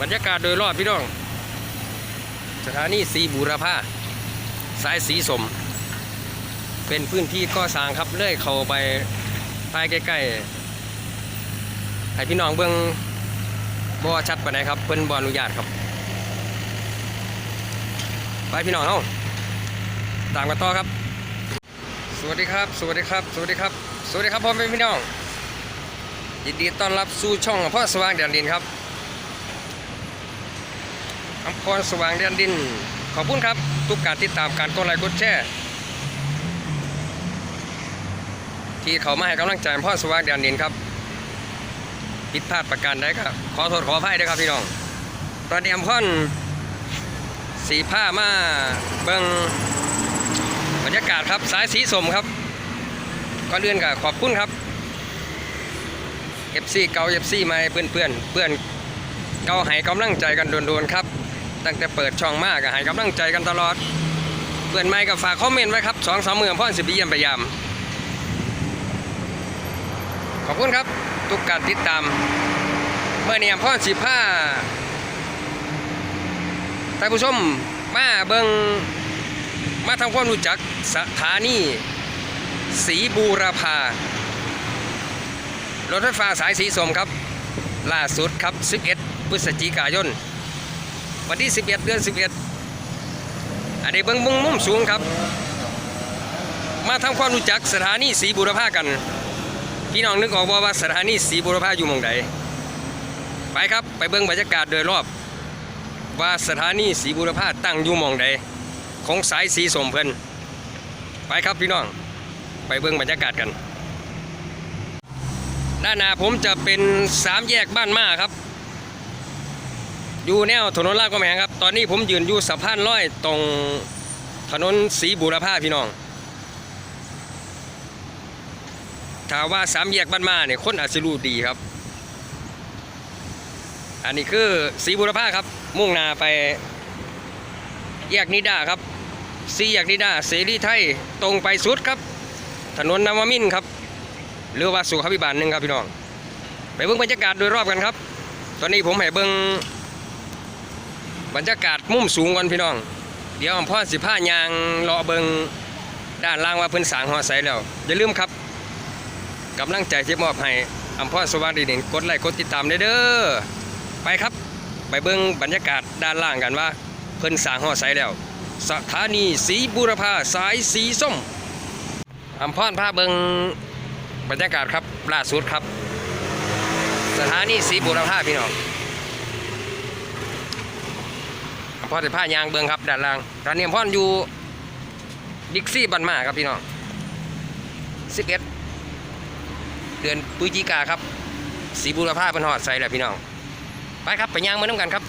บรรยากาศโดยรอบพี่น้อง สถานีสีบูรพาสายสีสม เป็นพื้นที่ก่อสร้างครับเลื่อยเข้าไปภายใกล้ๆให้พี่น้องเบิ่งบ่ชัดไปานครับเพิ่นบ่อนุญาตครับ ไปพี่น้องเฮาตามกันต่อครับ สวัสดีครับ สวัสดีครับ สวัสดีครับ สวัสดีครับพ่อแม่พี่น้องยินดีต้อนรับสู่ช่องพ่อสว่างแดนดินครับ อำเภอสว่างแดนดิน ขอบคุณครับ ทุกการติดตามการกดไลค์กดแชร์ที่เขามาให้กำลังใจพ่อสว่างแดนดินครับผิดพลาดประการใดก็ขอโทษขออภัยด้วยครับพี่น้อง ตอนนี้อำเพ่อสีผ้ามาเบิงบรรยากาศครับสายสีสมครับก่อนอื่นก็ขอบคุณครับ FC เก่า FC ใหม่เพื่อนเพื่อนเพื่อนเก่าให้กำลังใจกันโดนๆครับ ตั้งแต่เปิดช่องมากให้กำลังใจกันตลอด เพื่อนใหม่ก็ฝากคอมเมนต์ไว้ครับสองสามมือพ่อสิบเยี่ยมพยายามขอบคุณครับ ทุกการติดตามเมื่อเนี้พ่อสิบห้าท่านผู้ชมมาเบิงมาทำความรู้จักสถานีสีบูรพารถไฟฟ้าสายสีส้มครับ ล่าสุดครับ 11 พฤศจิกายน วันที่ 11 เดือน 11 อันนี้เบิ้งมุมมุมสูงครับ มาทำความรู้จักสถานีสีบุรพากัน พี่น้องนึกออกบ่ว่าสถานีสีบุรพาอยู่มองใดไปครับไปเบิ้งบรรยากาศโดยรอบ ว่าสถานีสีบุรพาตั้งอยู่มองใดของสายสีส้มเพลินไปครับพี่น้องไปเบิ้งบรรยากาศกันด้านหน้าผมจะเป็นสามแยกบ้านมาครับ อยู่แนวถนนลาดกระแหงครับ ตอนนี้ผมยืนอยู่สะพานลอยตรงถนนศรีบุรพาพี่น้องถ้าว่าสามแยกบ้านมาเนี่ยคนอาจจะรู้ดีครับ อันนี้คือศรีบุรพาครับ มุ่งหน้าไปแยกนิดาครับสี่แยกนิดาเสรีไทยตรงไปสุดครับ ถนนนวมินครับหรือว่าสุขภิบาลหนึ่งครับพี่น้อง ไปเบิ่งบรรยากาศโดยรอบกันครับ ตอนนี้ผมให้เบิ่ง บรรยากาศมุมสูงกันพี่น้อง เดี๋ยวอำพ่อสิผ้ายางเลาะเบิงด้านล่างว่าเพิ่นสางหอใสแล้ว อย่าลืมครับกำลังใจที่มอบให้อำพ่อสว่างดีเด่นกดไลค์กดติดตามได้เด้อไปครับ ไปเบิ่งบรรยากาศด้านล่างกันว่า เพิ่นสางหอใสแล้ว สถานีสีบุรพาสายสีส้มอำพรพาเบิงบรรยากาศครับล่าสุดครับ สถานีสีบุรพาพี่น้อง พอจะผ้ายางเบิงครับด้านล่างตอนนี้พ่อนอยู่ดิกซี่บันมาครับพี่น้อง11เดือนพฤศจิกาครับสีบุรพาเป็นหอดใส่แล้วพี่น้องไปครับไปยางมาน้ำกันครับ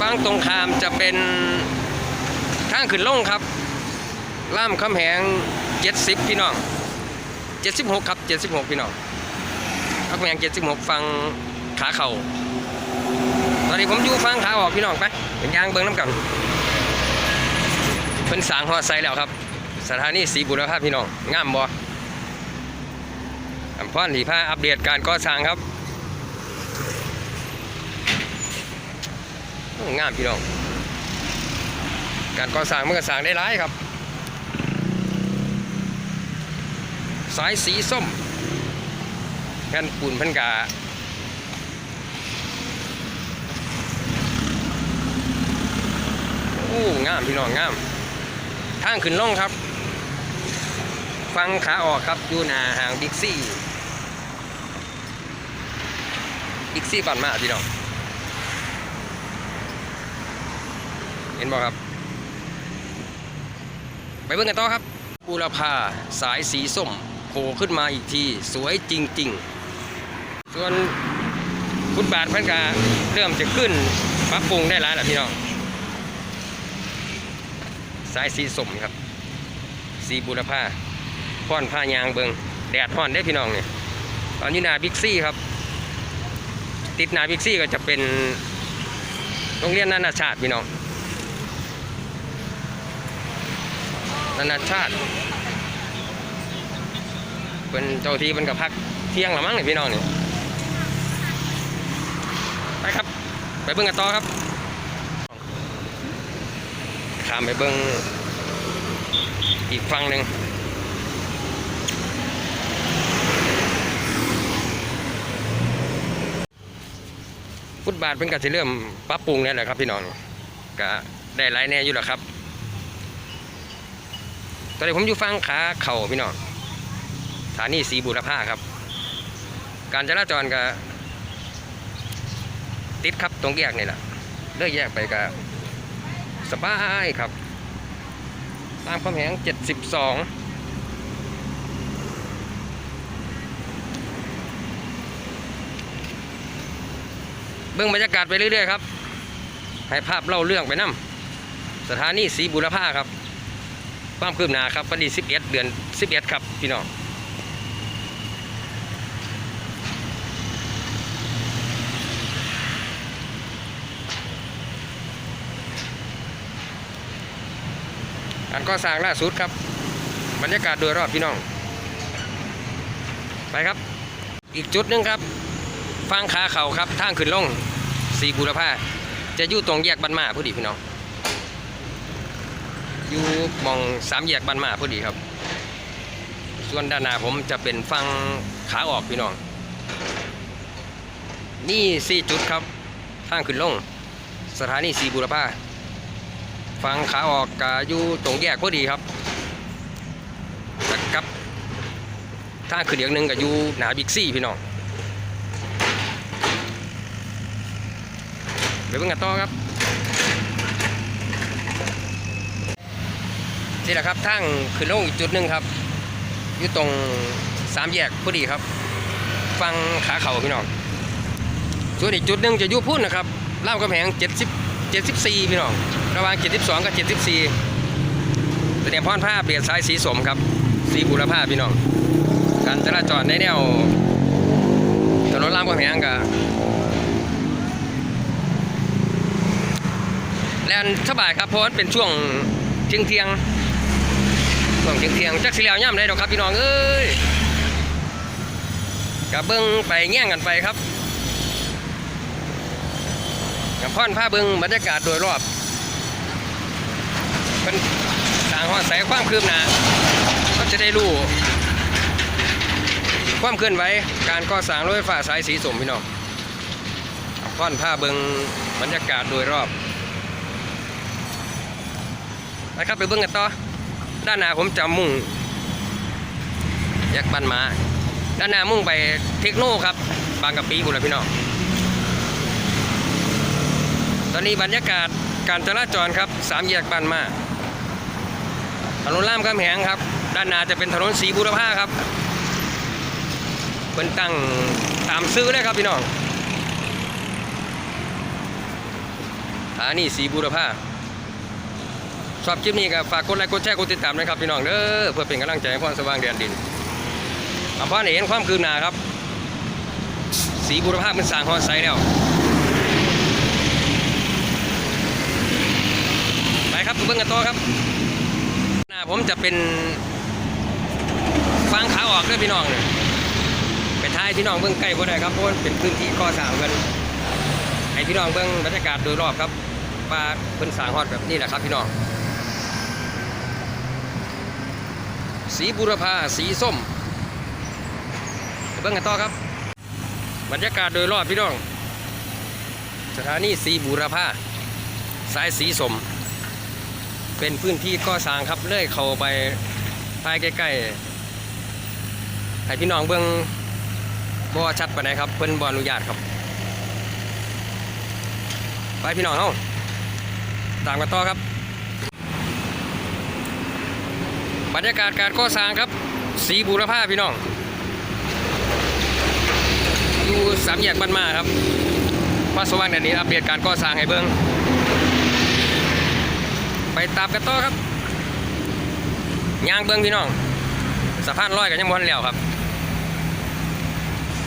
ฟังตรงขามจะเป็นทางขึ้นลงครับล่ามคำแหง70พี่น้อง76ครับ76พี่น้องคำแหง76ฟังขาเข่า อนนี้ผมอยู่ฟังขาออกพี่น้องไปเป็นยางเบิ้งน้ำกันเพิ่นสางหอไซแล้วครับ สถานีสีบุรพาพี่น้องงามบ่อัมพรหลีผ้าอัปเดตการก่อสร้างครับงามพี่น้อง การก่อสร้างมันก็สร้างได้หลายครับ สายสีส้มแผ่นปูนพันกา อ้งามพี่น้องงามทางขึ้นล่องครับ ฟังขาออกครับอยู่หน้าห่างบิ๊กซี่บิ๊กซี่บันมาพี่น้องเห็นบ่ครับ ไปเบิ่งกันต่อครับบูรพาสายสีส้มโผล่ขึ้นมาอีกที สวยจริง ๆ ส่วนฟุตบาทพันกาเริ่มจะขึ้นปรับปรุงได้แล้วล่ะพี่น้อง สายสีส้มครับ สีบูรพาพ่อนผ้ายางเบิงแดดห่อนได้พี่น้องเนี่ยตอนนี้นาบิ๊กซี่ครับ ติดนาบิ๊กซี่ก็จะเป็นโรงเรียนนานาชาติพี่น้อง นานาชาติเป็นเจ้าที่เป็นกับพักเที่ยงละมั้งเนี่ยพี่น้องเนี่ยไปครับ ไปเบิ้งกันต่อครับามไปเบิ้งอีกฝั่งหนึ่งฟุตบาทเป็นกสิเริ่มปรับปรุงแล้วแหละครับพี่น้องก็ได้หลายแน่อยู่แล้วครับ ตอนนี้ผมอยู่ฟังขาเข่าพี่น้องสถานีสีบุรพาครับ การจราจรก็ติดครับตรงแยกนี่แหละเลือกแยกไปก็ สบายครับ ตามความแหง 72เบื้องบรรยากาศไปเรื่อยๆครับ ให้ภาพเล่าเรื่องไปนํสถานีสีบุรพาครับ ความคืบหน้าครับวันที่11 เดือน 11 ครับ พี่น้อง การก่อสร้างล่าสุดครับ บรรยากาศโดยรอบพี่น้อง ไปครับ อีกจุดหนึงครับฟังขาเขาครับทางขึ้นลงสีบุรพาจะอยู่ตรงแยกบันมาพอดีพี่น้องอยู่มองสามแยกบันมาพอดีครับ ส่วนด้านหน้าผมจะเป็นฟังขาออกพี่น้อง นี่สี่จุดครับทางขึ้นลง สถานีสีบุรพา ฟังขาออกกอยู่ตรงแยกพอดีครับแล้วกับทางขึ้นอีกหนึ่งก็อยู่หนาบิ๊กซี่พี่น้องไปเบิ่งกันต่อครับนี่แหละครับทางขึ้นลงอีกจุดหนึ่งครับ อยู่ตรงสามแยกพอดีครับ ฟังขาเข่าพี่น้องส่วนอีกจุดหนึ่งจะอยู่พุ่นนะครับล่ามกำแพง70 74พี่น้อง ระหว่าง 72 กับ 74เป็นแนวพรผ้าเปลี่ยนสายสีสมครับ สีบุรพาพี่น้อง การจราจรในแนวถนนรามกำแพงกับแลนสบายครับเพราะมันเป็นช่วงเที่ยงเที่ยงๆช่วงเที่ยงเที่ยงๆจักสิแล้วย่ำได้ดอกครับพี่น้องเอ้ยกับเบิ้งไปแง่งกันไปครับกับพ่อนผ้าเบิ้งบรรยากาศโดยรอบ เป็นต่างหอดใส่ความคืบหน้าก็จะได้รู้ความเคลื่อนไหวการก่อสร้างรถไฟฟ้าสายสีสมพี่น้องพ่อนผ้าเบิงบรรยากาศโดยรอบนะครับไปเบิ้งกันต่อด้านหน้าผมจะมุ่งแยกบันมา ด้านหน้ามุ่งไปเทคโนครับ บางกะปิบุรีพี่น้องตอนนี้บรรยากาศการจราจรครับสามแยกบันมา ถนนล่ามคำแหงครับ ด้านหน้าจะเป็นถนนสีบุรพาครับเป็นตั้งตามซื้อเลยครับพี่น้องฐานีสีบุรพาชอบคลิปนี้ก็ฝากกดไลค์กดแชร์กดติดตามนะครับพี่น้องเด้อเพื่อเป็นกำลังใจให้พ่อสว่างแดนดินอำพ่อเห็นความคืบหน้าครับ สีบุรพาเป็นสางฮอดไซแล้วไปครับเบิ่งกันต่อครับ ผมจะเป็นฟังขาออกด้วยพี่น้องเนี่ยไปท้ายพี่น้องเบื้องใกล้บ่ได้ครับเพราะว่าเป็นพื้นที่ก่อสร้างกันให้พี่น้องเบื้องบรรยากาศโดยรอบครับว่าเพิ่นสร้างฮอดแบบนี้แหละครับพี่น้องสีบุรพาสีส้มเบื้องกันต่อครับ บรรยากาศโดยรอบพี่น้อง สถานีสีบุรพาสายสีส้ม เป็นพื้นที่ก่อสร้างครับเลื่อยเข้าไปภายใกล้ๆให้พี่น้องเบื้องบ่ชัดปานใดครับเพิ่นบ่อนุญาตครับ ไปพี่น้องเฮาตามกันต่อครับ บรรยากาศการก่อสร้างครับ สีบูรพาพี่น้อง อยู่สามแยกบ้านมาครับว่าสว่างแดนนี้อัปเดตการก่อสร้างให้เบิ่ง ไปตามกันต่อครับยางเบิ่งพี่น้องสะพานลอยกันยังบ่ทันแล้วครับ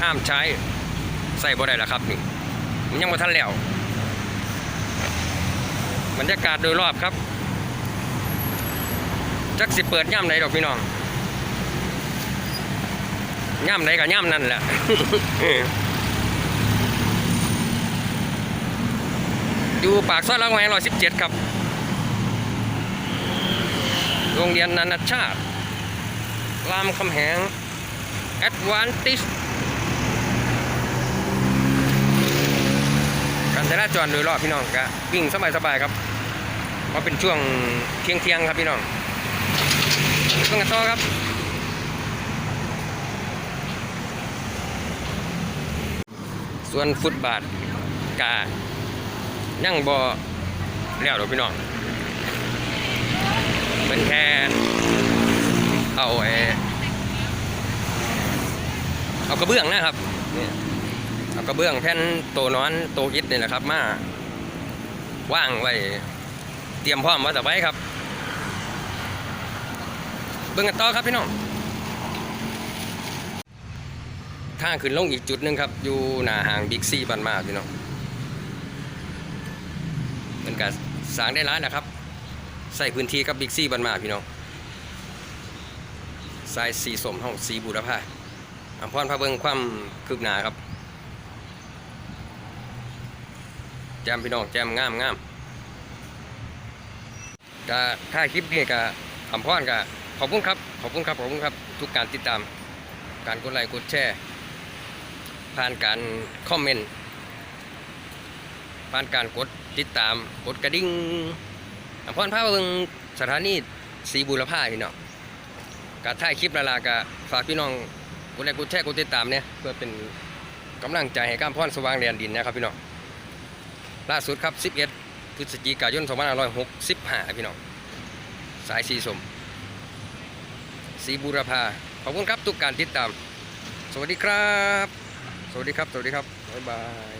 ห้ามใช้ใส่บ่ได้ล้วครับนี่มันยังบ่ทันแล้วบรรยากาศโดยรอบครับจักสิเปิดย่ำไหนดอกพี่น้องย่ำไหนกับย่ำนั่นแหละอยู่ปากซอยรางไม้ร้อยสิบเจ็ดครับ โรงเรียนนานาชาติ รามคำแหง แอดวานติสการจราจรโดยรอบพี่น้องก็วิ่งสบายๆครับเพราะเป็นช่วงเที่ยงเที่ยงๆครับพี่น้องต้องกันต่อครับ ส่วนฟุตบาทกายั่งบ่แล้วหรอพี่น้อง เป็นแค่เอาไอเอากระเบื้องนะครับเนี่ยเอากระเบื้องแผ่นโตนอนโตอิดนี่แหละครับ มาว่างไว้เตรียมพร้อมไว้ต่อไปครับ เบิ่งกันต่อครับพี่น้องทางขึ้นลงอีกจุดหนึ่งครับ อยู่หน้าห้างบิ๊กซีบันมาพี่น้องเป็นการสร้างได้ร้านนะครับ ใส่พื้นที่กับบิ๊กซีบันมาพี่น้องสายสีสมห้องสีบูรพาอัมพรพาเบิงความคืบหน้าครับ แจมพี่น้องแจมงามงามก็ถ้าคลิปนี้ก็อัมพรก็ขอบคุณครับ ขอบคุณครับ ขอบคุณครับ ทุกการติดตาม การกดไลค์กดแชร์ ผ่านการคอมเมนต์ ผ่านการกดติดตาม กดกระดิ่ง อำพรพาเบิงสถานีสีบุรพาพี่น้องการถ่ายคลิปนาลากะฝากพี่น้องกดไลค์กดแชร์กดติดตามเนี่ยเพื่อเป็นกำลังใจให้ก้ามพรสว่างแดนดินนะครับพี่น้องล่าสุดครับ 11 พฤศจิกายน 2565 พี่น้อง สายสีสมสีบุรพา ขอบคุณครับทุกการติดตาม สวัสดีครับ สวัสดีครับ สวัสดีครับ บ๊ายบาย